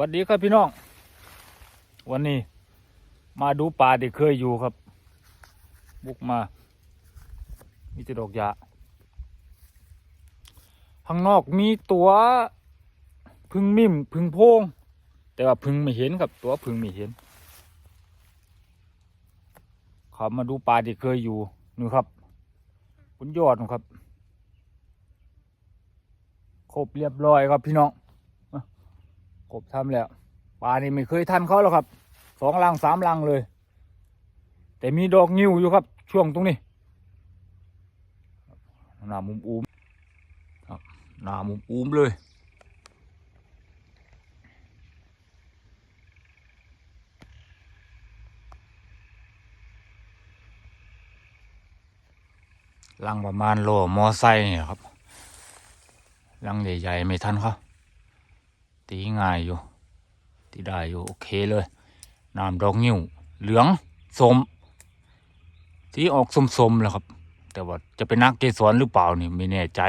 วัสดีครับพี่น้อง วันนี้ มาดูป่าที่เคยอยู่ครับ บุกมา มีแต่ดอกหญ้าข้างนอกมีตัวพึ่งมิ่มพึ่งโพง แต่ว่าพึ่งไม่เห็นครับ ตัวพึ่งไม่เห็นขามาดูป่าที่เคยอยู่นี่ครับบนยอดนะครับครบเรียบร้อยครับพี่น้อง ครบทำแล้วปลานี่ไม่เคยทันเขาหรอกครับสองลังสามลังเลย แต่มีดอกงิ้วอยู่ครับ ช่วงตรงนี้หน้ามุมอูมครับหน้ามุมอูมเลยลังประมาณโลมอไซค์เนี่ยครับลังใหญ่ๆไม่ทันเขา ตีง่ายอยู่ตีได้อยู่โอเคเลยน้ำดอกนิ้วเหลืองสมที่ออกสมๆแล้วครับ แต่ว่าจะเป็นนักเกสรหรือเปล่านี่ไม่แน่ใจ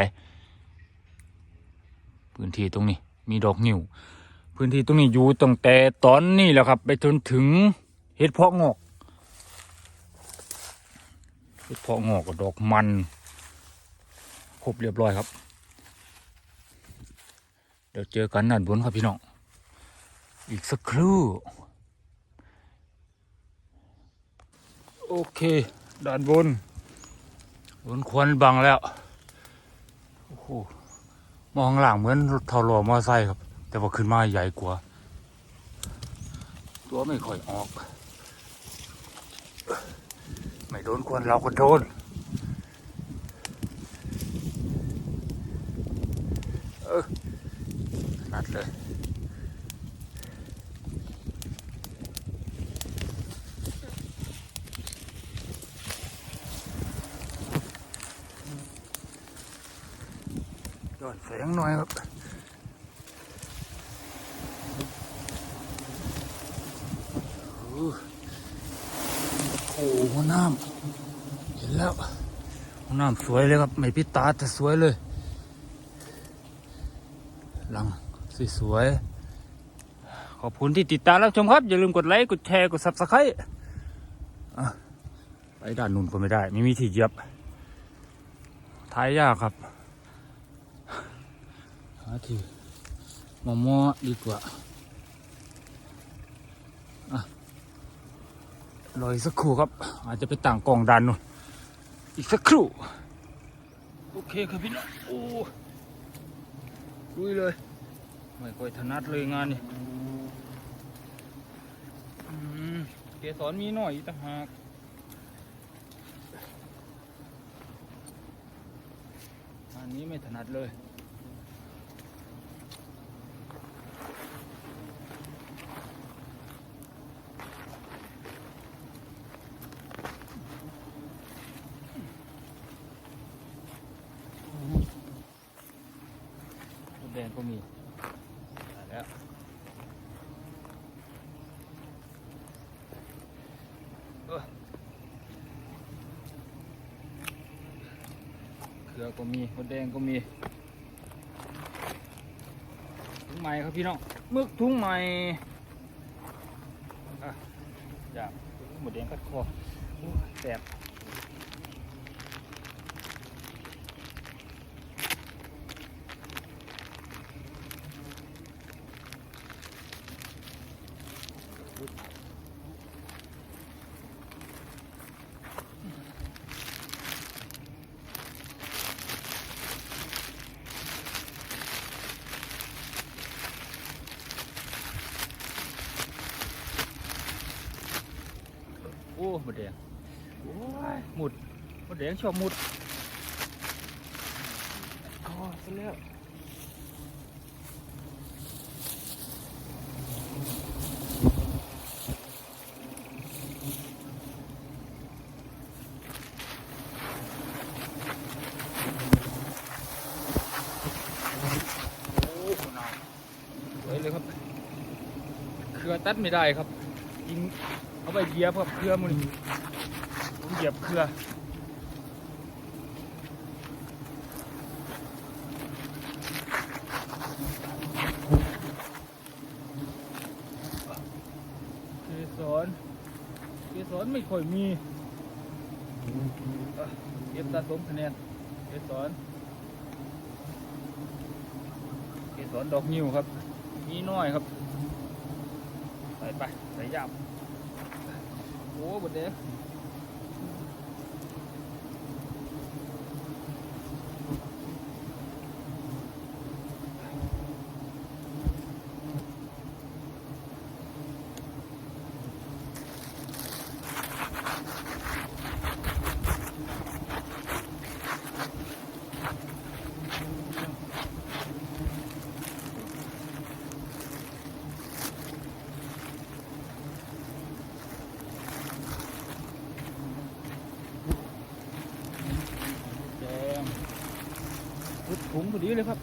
พื้นที่ตรงนี้มีดอกนิ้วพื้นที่ตรงนี้อยู่ตั้งแต่ตอนนี้แหละครับ ไปจนถึงเห็ดเพาะงอกเห็ดเพาะงอกกับดอกมันครบเรียบร้อยครับ ดี๋ยวเจอกันด้านบนครับพี่น้อง อีกสักครู่ โอเค ด้านบน บนควันบังแล้ว โอ้โห มองหลังเหมือนรถทาหล่อมอไซค์ครับ แต่ว่าขึ้นมาใหญ่กว่า ตัวไม่ค่อยออก ไม่โดนควันเราก็โดนเออ นัดเลย ยอนแสงหน่อยครับโอ้โหน้ำเห็นแล้วน้ำสวยเลยครับ ไม่พิตาแต่สวยเลย หลัง สวยๆขอบคุณที่ติดตามรับชมครับ อย่าลืมกดไลค์กดแชร์กด subscribe อะไปด้านนู้นก็ไม่ได้ ไม่มีที่เหยียบท้ายยากครับหาที่มอมอดีกว่าอรออีกสักครู่ครับ อาจจะไปต่างกองด้านนู้นอีกสักครู่ โอเคครับพี่น้องโอ้ลุยเลย ไม่ค่อยถนัดเลยงานนี่เกสรมีหน่อยต่างหากอันนี้ไม่ถนัดเลยแดงก็มีได้แล้วเออเขือ ก็มีมดแดงก็มีถุงใหม่ครับพี่น้องมึกถุงใหม่อะอยากหมดแดงกัดคอแสบ โอ้หมดแดงโอ้ยหมุดหมดแดงชอบหมุดอ๋อเสร็จแล้วโอ้หนาวสวยเลยครับ เครือตัดไม่ได้ครับยิง เอาไปเหยียบกับเครือมันผมเหยียบเครือกีสอนกีสอนไม่ค่อยมีเก็บสะสมคะแนนเกสอนเกสอนดอกนิ้วครับ มีน้อยครับ ไปไปใส่ยาบ โอ้หมดเนี้ย Dia.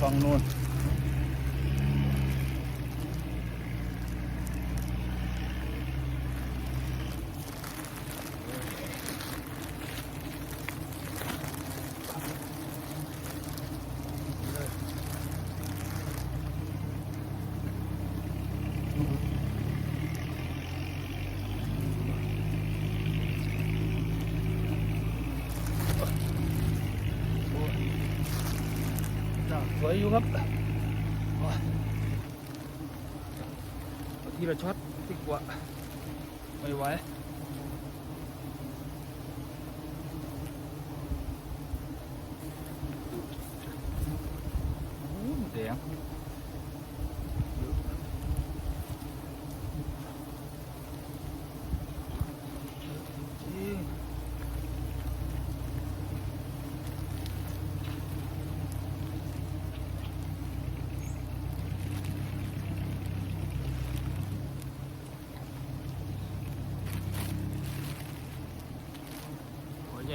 防乱 สวยอยู่ครับที่เราช็อตติกว่าไม่ไหว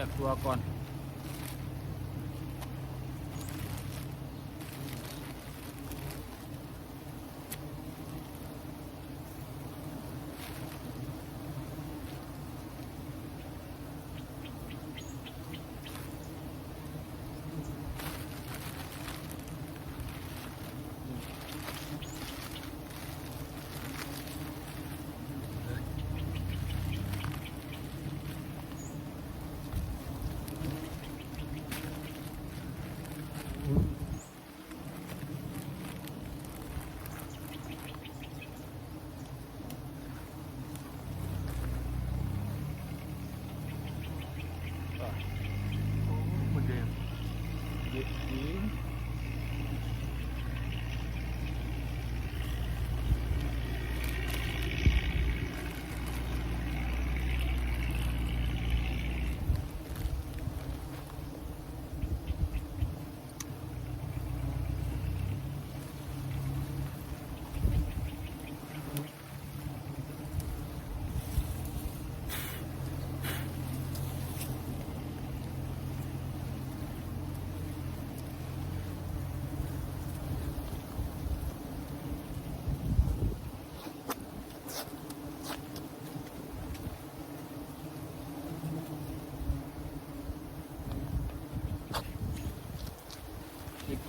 lihat keluar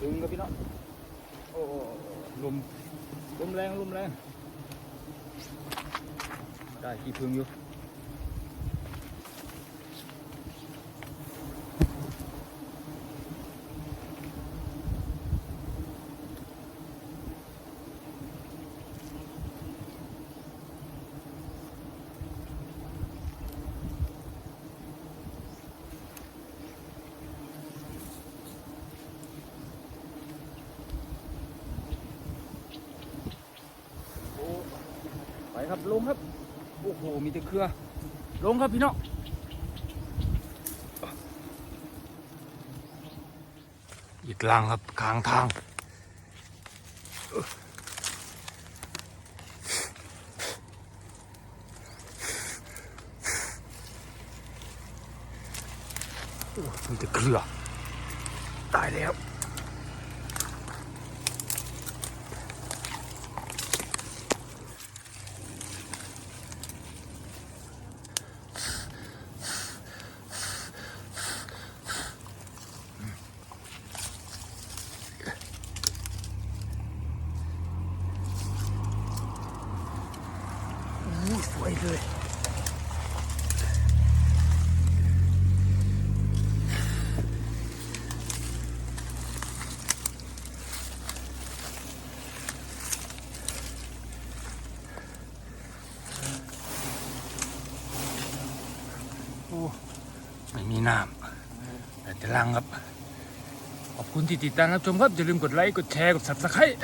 ถึงครับพี่น้องโอ้โหลมลมแรงลมแรงได้กี่พึ่งอยู่ ครับลงครับ โอ้โห มีแต่เครือ ลงครับพี่น้องอีกลังครับกลางทางมีแต่เครือตายแล้ว ณที่ติดตามรับชมครับ อย่าลืมกดไลค์กดแชร์กด subscribe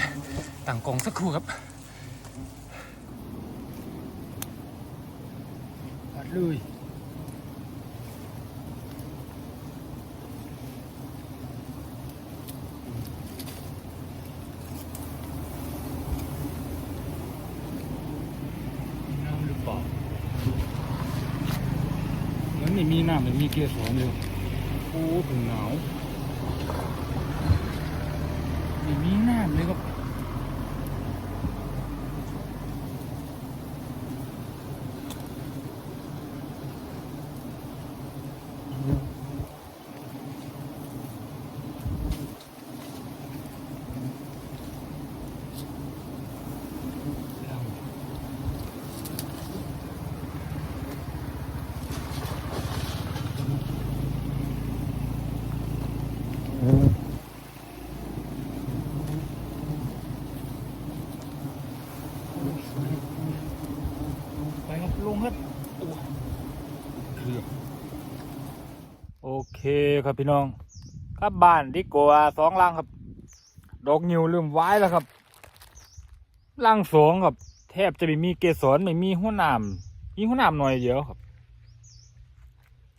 ต่างกองสักครู่ครับปัดเลยมีน้ำหรือเปล่ามือนไม่มีน้ำแต่มีเกสรอยู่โอ้ถึงหนาวไม่มีน้ำเลยครับ ไปครับ ลงครับโอเคครับพี่น้อง ครับบ้านที่กัวสองลังครับ ดอกนิวเริ่มไว้แล้วครับลังสองครับ แทบจะไม่มีเกสรไม่มีหัวหนามมีหัวหนามหน่อยเดียวครับ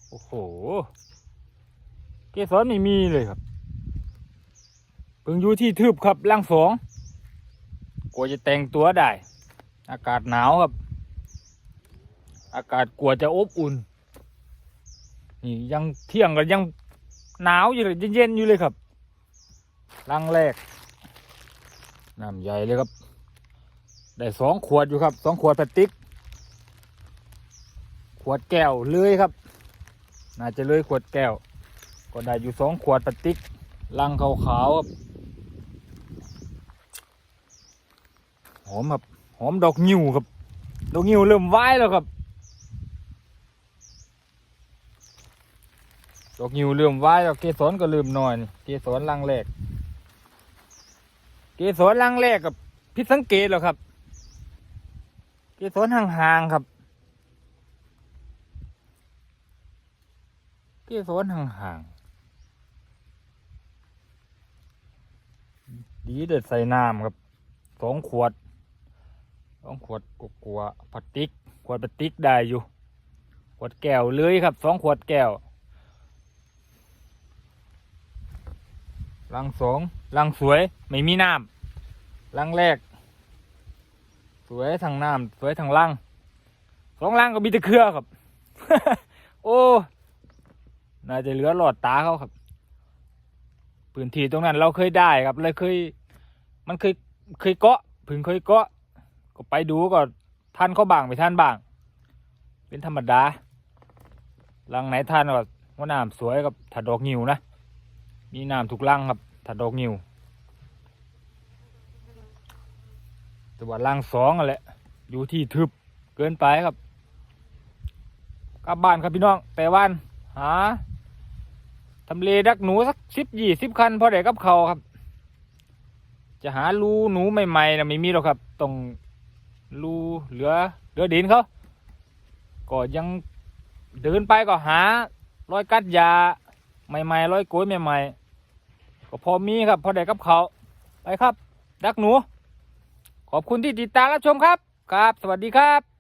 โอ้โห เกสรไม่มีเลยครับเพิ่งอยู่ที่ทึบครับลังสองกลัวจะแต่งตัวได้ อากาศหนาวครับ อากาศกลัวจะอบอุ่น นี่ยังเที่ยงก็ยังหนาวอยู่เลยเย็นๆอยู่เลยครับลังแรกน้ำใหญ่เลยครับ ได้สองขวดอยู่ครับสองขวดพลาสติก ขวดแก้วเลยครับ น่าจะเลยขวดแก้ว ก็ได้อยู่สองขวดพลาสติกลังขาวๆครับหอมครับหอมดอกงิ้วครับ ดอกงิ้วเริ่มไหวแล้วครับ ดอกงิ้วเริ่มไว้แล้วเกสรก็เริ่มน้อยนี่เกสรลังแรก เกสรลังแรกกับพิษสังเกตแล้วครับ เกสรห่างๆครับ เกสรห่างๆดีเด็ดใส่น้ำครับสองขวดสองขวดกลัวพลาสติก ขวดพลาสติกได้อยู่ ขวดแก้วเลยครับสองขวดแก้ว ลังสองลังสวยไม่มีน้ำลังแรก สวยทางน้ำสวยทางลังสองลังก็มีแต่เครือครับ โอ้น่าจะเหลือหลอดตาเขาครับพื้นที่ตรงนั้นเราเคยได้ครับเลยเคย มันเคยเคยเกาะพึ่งเคยเกาะก็ไปดูก็ท่านเขาบางไม่ท่านบาง เป็นธรรมดาลังไหนท่านก็ว่าน้ำสวยกับถัดดอกงิวนะ มีน้ำถูกลังครับถัดดอกงิวแต่ว่าลังสองแหละ อยู่ที่ทึบเกินไปครับ กลับบ้านครับพี่น้อง แต่วันหาทำเลดักหนูสักสิบยี่สิบคันพอได้กับเขาครับ จะหารูหนูใหม่ๆนะไม่มีหรอกครับตรงรูเหลือเหลือดินเขาก็ยังเดินไปก็หารอยกัดยาใหม่ๆรอยโกยใหม่ๆ ก็พอมีครับ พอได้กับเขาไปครับ ดักหนู ขอบคุณที่ติดตามรับชมครับ ครับ สวัสดีครับ